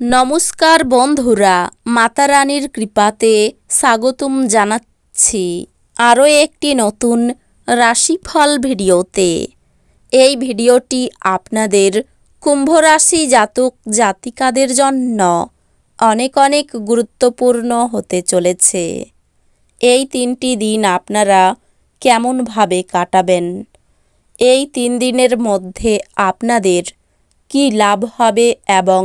নমস্কার বন্ধুরা মাতা রানীর কৃপাতে স্বাগতম জানাচ্ছি আরও একটি নতুন রাশিফল ভিডিওতে। এই ভিডিওটি আপনাদের কুম্ভ রাশি জাতক জাতিকাদের জন্য অনেক অনেক গুরুত্বপূর্ণ হতে চলেছে। এই তিনটি দিন আপনারা কেমনভাবে কাটাবেন? এই তিন দিনের মধ্যে আপনাদের কি লাভ হবে এবং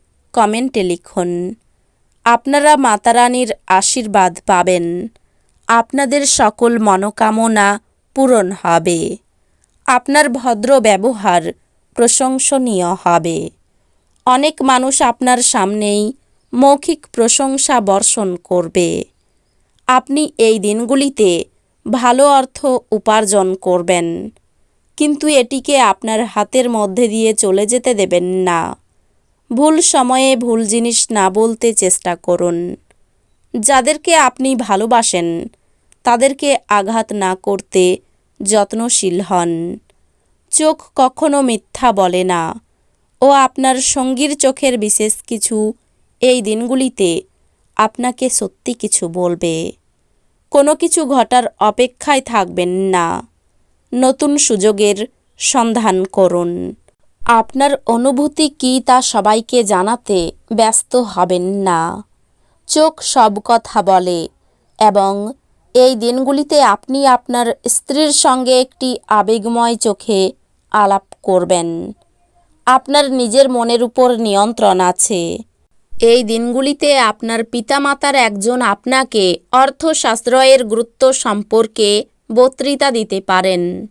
কমেন্টে লিখুন, আপনারা মাতারানীর আশীর্বাদ পাবেন। আপনাদের সকল মনোকামনা পূরণ হবে। আপনার ভদ্র ব্যবহার প্রশংসনীয় হবে। অনেক মানুষ আপনার সামনেই মৌখিক প্রশংসা বর্ষণ করবে। আপনি এই দিনগুলিতে ভালো অর্থ উপার্জন করবেন। কিন্তু এটিকে আপনার হাতের মধ্যে দিয়ে চলে যেতে দেবেন না। ভুল সময়ে ভুল জিনিস না বলতে চেষ্টা করুন। যাদেরকে আপনি ভালোবাসেন, তাদেরকে আঘাত না করতে যত্নশীল হন। চোখ কখনো মিথ্যা বলে না। ও আপনার সঙ্গীর চোখের বিশেষ কিছু এই দিনগুলিতে আপনাকে সত্যি কিছু বলবে। কোনো কিছু ঘটার অপেক্ষায় থাকবেন না। নতুন সুযোগের সন্ধান করুন। আপনার অনুভূতি কি তা সবাইকে জানাতে ব্যস্ত হবেন না। চোখ সব কথা বলে এবং এই দিনগুলিতে আপনি আপনার স্ত্রীর সঙ্গে একটি আবেগময় চোখে আলাপ করবেন। আপনার নিজের মনের উপর নিয়ন্ত্রণ আছে। এই দিনগুলিতে আপনার পিতামাতার একজন আপনাকে অর্থশাস্ত্রয়ের গুরুত্ব সম্পর্কে বক্তৃতা দিতে পারেন।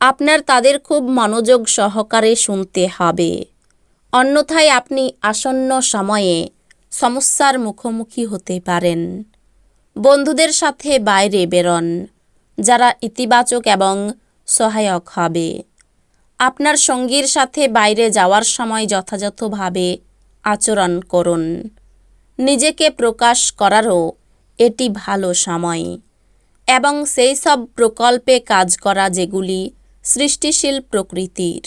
আপনার তাদের খুব মনোযোগ সহকারে শুনতে হবে। অন্যথায় আপনি আসন্ন সময়ে সমস্যার মুখোমুখি হতে পারেন। বন্ধুদের সাথে বাইরে বেরোন, যারা ইতিবাচক এবং সহায়ক হবে। আপনার সঙ্গীর সাথে বাইরে যাওয়ার সময় যথাযথভাবে আচরণ করুন। নিজেকে প্রকাশ করারও এটি ভালো সময়। এবং সেই সব প্রকল্পে কাজ করা যেগুলি সৃষ্টিশীল প্রকৃতির।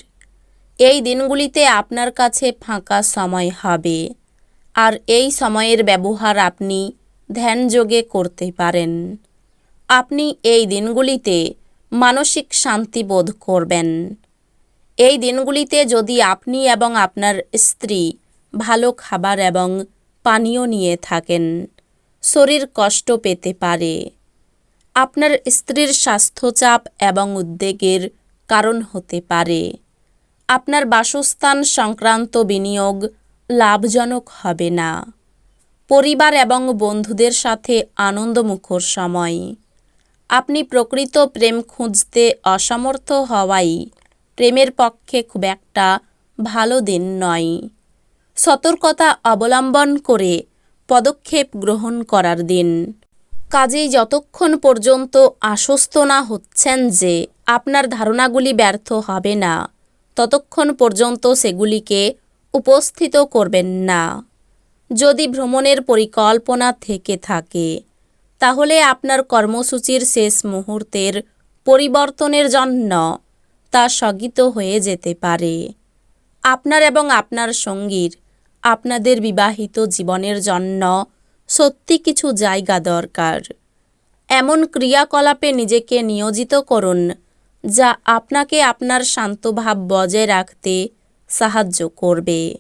এই দিনগুলিতে আপনার কাছে ফাঁকা সময় হবে। আর এই সময়ের ব্যবহার আপনি ধ্যানযোগে করতে পারেন। আপনি এই দিনগুলিতে মানসিক শান্তি বোধ করবেন। এই দিনগুলিতে যদি আপনি এবং আপনার স্ত্রী ভালো খাবার এবং পানীয় নিয়ে থাকেন, শরীর কষ্ট পেতে পারে। আপনার স্ত্রীর স্বাস্থ্যচাপ এবং উদ্বেগের কারণ হতে পারে। আপনার বাসস্থান সংক্রান্ত বিনিয়োগ লাভজনক হবে না। পরিবার এবং বন্ধুদের সাথে আনন্দমুখর সময়। আপনি প্রকৃত প্রেম খুঁজতে অসমর্থ হওয়াই প্রেমের পক্ষে খুব একটা ভালো দিন নয়। সতর্কতা অবলম্বন করে পদক্ষেপ গ্রহণ করার দিন। কাজেই যতক্ষণ পর্যন্ত আশ্বস্ত না হচ্ছেন যে আপনার ধারণাগুলি ব্যর্থ হবে না। ততক্ষণ পর্যন্ত সেগুলিকে উপস্থিত করবেন না। যদি ভ্রমণের পরিকল্পনা থেকে থাকে, তাহলে আপনার কর্মসূচির শেষ মুহূর্তের পরিবর্তনের জন্য তা স্থগিত হয়ে যেতে পারে। আপনার এবং আপনার সঙ্গীর, আপনাদের বিবাহিত জীবনের জন্য সত্যি কিছু জায়গা দরকার। এমন ক্রিয়াকলাপে নিজেকে নিয়োজিত করুন যা আপনাকে আপনার শান্তভাব বজায় রাখতে সাহায্য করবে।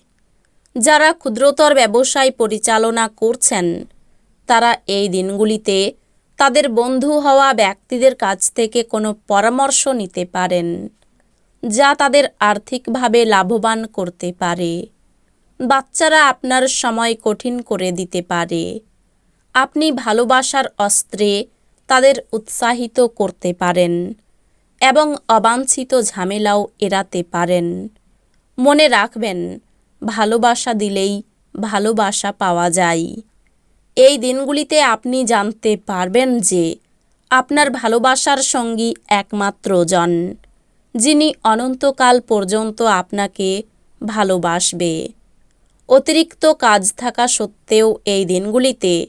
যারা ক্ষুদ্রতর ব্যবসায় পরিচালনা করছেন, তারা এই দিনগুলিতে তাদের বন্ধু হওয়া ব্যক্তিদের কাছ থেকে কোনো পরামর্শ নিতে পারেন, যা তাদের আর্থিকভাবে লাভবান করতে পারে। বাচ্চারা আপনার সময় কঠিন করে দিতে পারে। আপনি ভালোবাসার অস্ত্রে তাদের উৎসাহিত করতে পারেন। এবং অবাঞ্ছিত ঝামেলাও এড়াতে পারেন। মনে রাখবেন, ভালোবাসা দিলেই ভালোবাসা পাওয়া যায়। এই দিনগুলিতে আপনি জানতে পারবেন যে আপনার ভালোবাসার সঙ্গী একমাত্র জন, যিনি অনন্তকাল পর্যন্ত আপনাকে ভালোবাসবে। অতিরিক্ত কাজ থাকা সত্ত্বেও এই দিনগুলিতে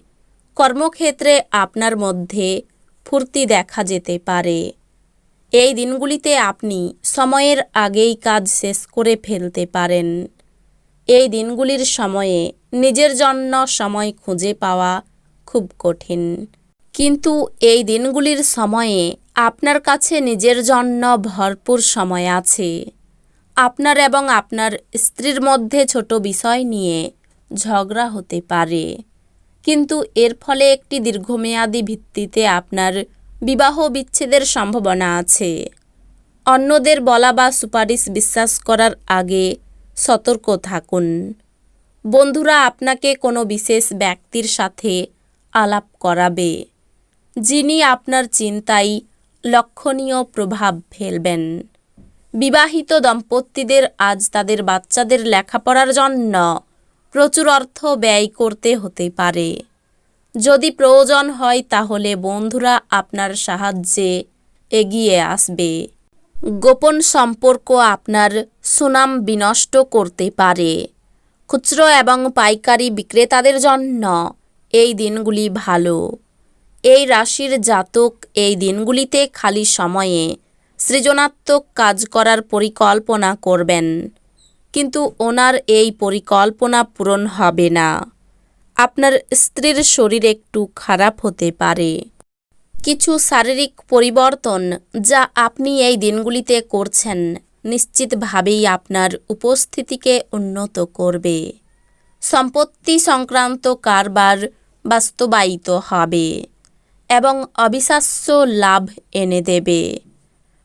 কর্মক্ষেত্রে আপনার মধ্যে ফুর্তি দেখা যেতে পারে। এই দিনগুলিতে আপনি সময়ের আগেই কাজ শেষ করে ফেলতে পারেন। এই দিনগুলির সময়ে নিজের জন্য সময় খুঁজে পাওয়া খুব কঠিন। কিন্তু এই দিনগুলির সময়ে আপনার কাছে নিজের জন্য ভরপুর সময় আছে। আপনার এবং আপনার স্ত্রীর মধ্যে ছোট বিষয় নিয়ে ঝগড়া হতে পারে। কিন্তু এর ফলে একটি দীর্ঘমেয়াদী ভিত্তিতে আপনার বিবাহ বিচ্ছেদের সম্ভাবনা আছে। অন্যদের বলা বা সুপারিশ বিশ্বাস করার আগে সতর্ক থাকুন। বন্ধুরা আপনাকে কোনো বিশেষ ব্যক্তির সাথে আলাপ করাবে, যিনি আপনার চিন্তায় লক্ষণীয় প্রভাব ফেলবেন। বিবাহিত দম্পতিদের আজ তাদের বাচ্চাদের লেখাপড়ার জন্য প্রচুর অর্থ ব্যয় করতে হতে পারে। যদি প্রয়োজন হয় তাহলে বন্ধুরা আপনার সাহায্যে এগিয়ে আসবে। গোপন সম্পর্ক আপনার সুনাম বিনষ্ট করতে পারে। খুচরো এবং পাইকারি বিক্রেতাদের জন্য এই দিনগুলি ভালো। এই রাশির জাতক এই দিনগুলিতে খালি সময়ে সৃজনাত্মক কাজ করার পরিকল্পনা করবেন। কিন্তু ওনার এই পরিকল্পনা পূরণ হবে না। আপনার স্ত্রীর শরীর একটু খারাপ হতে পারে। কিছু শারীরিক পরিবর্তন যা আপনি এই দিনগুলিতে করছেন নিশ্চিতভাবেই আপনার উপস্থিতিকে উন্নত করবে। সম্পত্তি সংক্রান্ত কারবার বাস্তবায়িত হবে এবং অবিশ্বাস্য লাভ এনে দেবে।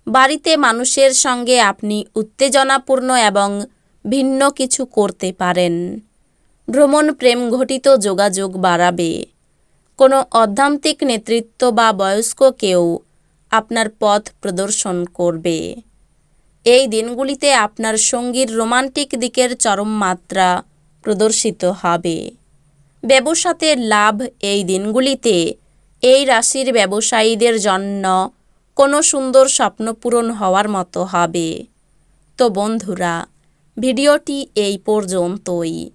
বাড়িতে মানুষের সঙ্গে আপনি উত্তেজনাপূর্ণ এবং ভিন্ন কিছু করতে পারেন। ভ্রমণ প্রেম ঘটিত যোগাযোগ বাড়াবে। কোনো অধ্যান্তিক নেতৃত্ব বা বয়স্ক কেউ আপনার পথ প্রদর্শন করবে। এই দিনগুলিতে আপনার সঙ্গীর রোমান্টিক দিকের চরম মাত্রা প্রদর্শিত হবে। ব্যবসাতে লাভ এই দিনগুলিতে এই রাশির ব্যবসায়ীদের জন্য কোনো সুন্দর স্বপ্ন পূরণ হওয়ার মতো হবে। তো বন্ধুরা, ভিডিওটি এই পর্যন্তই।